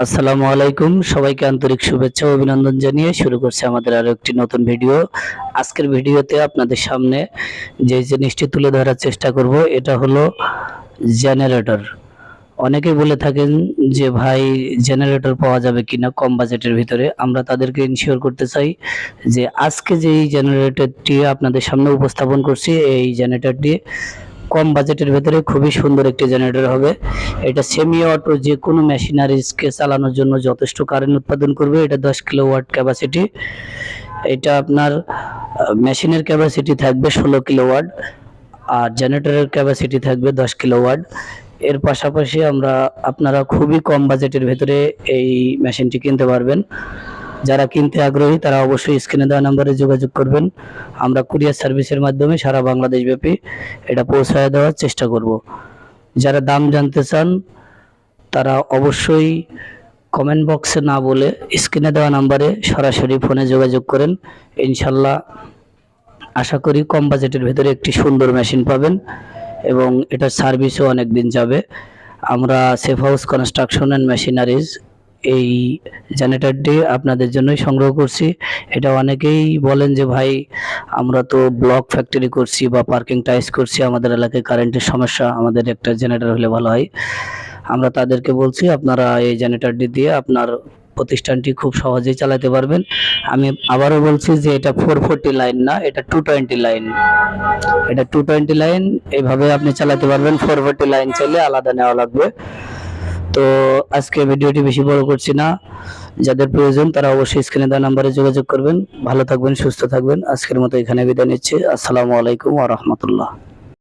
আসসালামু আলাইকুম। সবাইকে আন্তরিক শুভেচ্ছা ও অভিনন্দন জানিয়ে শুরু করছে আমাদের আরও একটি নতুন ভিডিও। আজকের ভিডিওতে আপনাদের সামনে যে জিনিসটি তুলে ধরার চেষ্টা করব, এটা হলো জেনারেটর। অনেকেই বলে থাকেন যে, ভাই, জেনারেটর পাওয়া যাবে কিনা কম বাজেটের ভিতরে? আমরা তাদেরকে ইনশিওর করতে চাই যে, আজকে যে এই জেনারেটরটি আপনাদের সামনে উপস্থাপন করছি, এই জেনারেটরটি কম বাজেটের ভেতরে খুবই সুন্দর একটি জেনারেটর হবে। এটা সেমি অটো যে কোনো মেশিনারিজকে চালানোর জন্য যথেষ্ট কারেন্ট উৎপাদন করবে। এটা দশ কিলো ওয়াট ক্যাপাসিটি এটা আপনার মেশিনের ক্যাপাসিটি থাকবে ষোলো কিলো ওয়াট আর জেনারেটরের ক্যাপাসিটি থাকবে দশ কিলো ওয়াট এর পাশাপাশি আমরা, আপনারা খুবই কম বাজেটের ভেতরে এই মেশিনটি কিনতে পারবেন। যারা কিনতে আগ্রহী, তারা অবশ্যই স্ক্রিনে দেওয়া নাম্বারে যোগাযোগ করবেন। আমরা কুরিয়ার সার্ভিসের মাধ্যমে সারা বাংলাদেশ ব্যাপী এটা পৌঁছায় দেওয়ার চেষ্টা করব। যারা দাম জানতে চান, তারা অবশ্যই কমেন্ট বক্সে না বলে স্ক্রিনে দেওয়া নাম্বারে সরাসরি ফোনে যোগাযোগ করেন। ইনশাল্লাহ আশা করি কম বাজেটের ভেতরে একটি সুন্দর মেশিন পাবেন এবং এটার সার্ভিসও অনেক দিন যাবে। আমরা safe house construction and machineries এই জেনারেটরটি আপনাদের জন্যই সংগ্রহ করছি। এটা অনেকেই বলেন যে, ভাই, আমরা তো ব্লক ফ্যাক্টরি করছি বা পার্কিং টাইস করছি, আমাদের এলাকায় কারেন্টের সমস্যা, আমাদের একটা জেনারেটর হলে ভালো হয়। আমরা তাদেরকে বলছি, আপনারা এই জেনারেটরটি দিয়ে আপনার প্রতিষ্ঠানটি খুব সহজেই চালাতে পারবেন। আমি আবারও বলছি যে, এটা ফোর ফোরটি লাইন না, এটা টু টোয়েন্টি লাইন এটা টু টোয়েন্টি লাইন এইভাবে আপনি চালাতে পারবেন। ফোর ফোরটি লাইন চাইলে আলাদা নেওয়া লাগবে। তো আজকে ভিডিওটি বেশি বড় করছি না। যাদের প্রয়োজন তারা অবশ্যই স্ক্রিনে দেওয়া নাম্বারে যোগাযোগ করবেন। ভালো থাকবেন, সুস্থ থাকবেন। আজকের মতো এখানে বিদায় নিচ্ছি। আসসালামু আলাইকুম আ রাহমাতুল্লাহ।